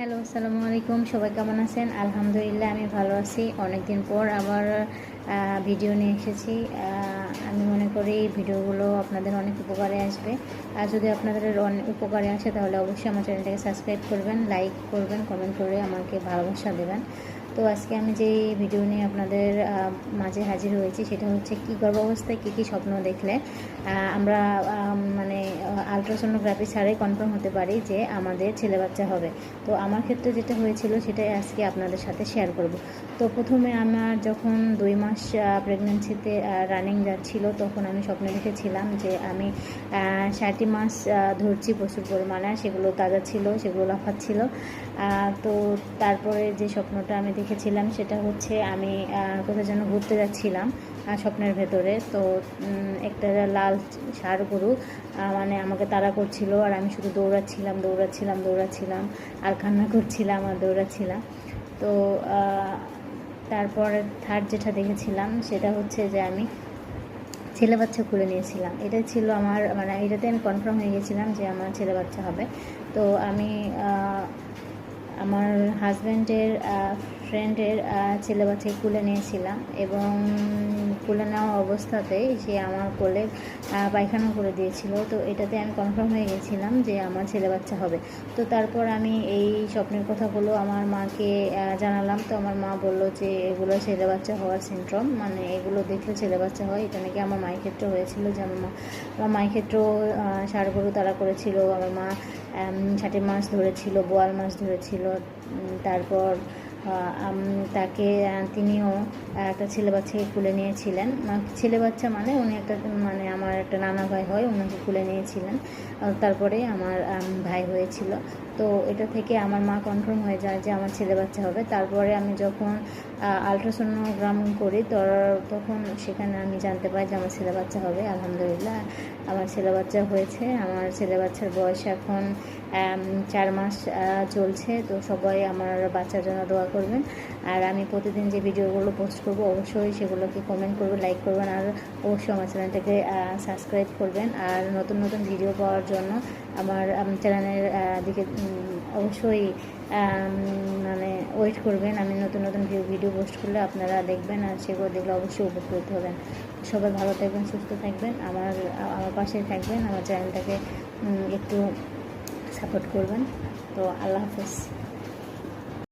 Hello, আসসালামু আলাইকুম। সবাই কেমন আছেন? আলহামদুলিল্লাহ, আমি ভালো আছি। অনেক দিন পর আবার ভিডিও নিয়ে এসেছি। আমি মনে করি ভিডিওগুলো আপনাদের অনেক উপকারে আসবে। আর যদি আপনাদের অনেক উপকারে আসে, তাহলে অবশ্যই আমার চ্যানেলটাকে সাবস্ক্রাইব করবেন, লাইক করবেন, কমেন্ট করে আমাকে ভালোবাসা দেবেন। তো আজকে আমি যে ভিডিও নিয়ে আপনাদের মাঝে হাজির হয়েছি, সেটা হচ্ছে কি গর্ভাবস্থায় কী কী স্বপ্ন দেখলে আমরা মানে আলট্রাসোনোগ্রাফি ছাড়াই কনফার্ম হতে পারি যে আমাদের ছেলে বাচ্চা হবে। তো আমার ক্ষেত্রে যেটা হয়েছিল সেটাই আজকে আপনাদের সাথে শেয়ার করব। তো প্রথমে আমার যখন দুই মাস প্রেগনেন্সিতে রানিং যাচ্ছিল, তখন আমি স্বপ্নে দেখেছিলাম যে আমি ষাটটি মাস ধরছি প্রচুর পরিমাণে, সেগুলো তাজা ছিল, সেগুলো লাফাচ্ছিল। তো তারপরে যে স্বপ্নটা আমি দেখেছিলাম সেটা হচ্ছে আমি কোথাও যেন ঘুরতে যাচ্ছিলাম। স্বপ্নের ভেতরে। তো একটা লাল ষাঁড় গরু মানে আমাকে তাড়া করছিল আর আমি শুধু দৌড়াচ্ছিলাম দৌড়াচ্ছিলাম দৌড়াচ্ছিলাম আর কান্না করছিলাম আর দৌড়াচ্ছিলাম। তো তারপরে থার্ড যেটা দেখেছিলাম সেটা হচ্ছে যে আমি ছেলে বাচ্চা খুলে নিয়েছিলাম। এটা ছিল আমার মানে এটাতে আমি কনফার্ম হয়ে গেছিলাম যে আমার ছেলে বাচ্চা হবে। তো আমি আমার হাজব্যান্ডের ফ্রেন্ডের ছেলে বাচ্চাকে কুলে নিয়েছিলাম এবং কুলে নেওয়া অবস্থাতেই সে আমার কোলে পায়খানা করে দিয়েছিল। তো এটাতে আমি কনফার্ম হয়ে গেছিলাম যে আমার ছেলে বাচ্চা হবে। তো তারপর আমি এই স্বপ্নের কথাগুলো আমার মাকে জানালাম। তো আমার মা বলল যে এগুলো ছেলে বাচ্চা হওয়ার সিনড্রোম মানে এগুলো দেখলে ছেলে বাচ্চা হয়। এটা নাকি আমার মায়ের ক্ষেত্রে হয়েছিল যে আমার মা, আমার মায়ের ক্ষেত্রেও গরু তারা করেছিল। আমার মা ষাটের মাছ ধরেছিল, বোয়াল মাছ ধরেছিল। তারপর তাকে তিনিও একটা ছেলে বাচ্চাকে কুলে নিয়েছিলেন। ছেলে বাচ্চা মানে উনি একটা মানে আমার একটা নানা ভাই হয় ওনাকে কুলে নিয়েছিলেন। তারপরে আমার ভাই হয়েছিল। তো এটা থেকে আমার মা কনফার্ম হয়ে যায় যে আমার ছেলে বাচ্চা হবে। তারপরে আমি যখন আলট্রাসোনোগ্রাম করি তখন সেখানে আমি জানতে পারি যে আমার ছেলে বাচ্চা হবে। আলহামদুলিল্লাহ, আমার ছেলে বাচ্চা হয়েছে। আমার ছেলে বাচ্চার বয়স এখন চার মাস চলছে। তো সবাই আমার বাচ্চার জন্য দোয়া করবেন। আর আমি প্রতিদিন যে ভিডিওগুলো পোস্ট করব অবশ্যই সেগুলোকে কমেন্ট করবেন লাইক করবেন আর অবশ্যই আমার চ্যানেলটাকে সাবস্ক্রাইব করবেন। আর নতুন নতুন ভিডিও পাওয়ার জন্য আমার চ্যানেলের দিকে অবশ্যই মানে ওয়েট করবেন। আমি নতুন নতুন ভিডিও পোস্ট করলে আপনারা দেখবেন আর সেগুলো দেখলে অবশ্যই উপকৃত হবেন। সবাই ভালো থাকবেন, সুস্থ থাকবেন। আমার আমার পাশে থাকবেন। আমার চ্যানেলটাকে একটু সাপোর্ট করবেন। তো আল্লাহ হাফেজ।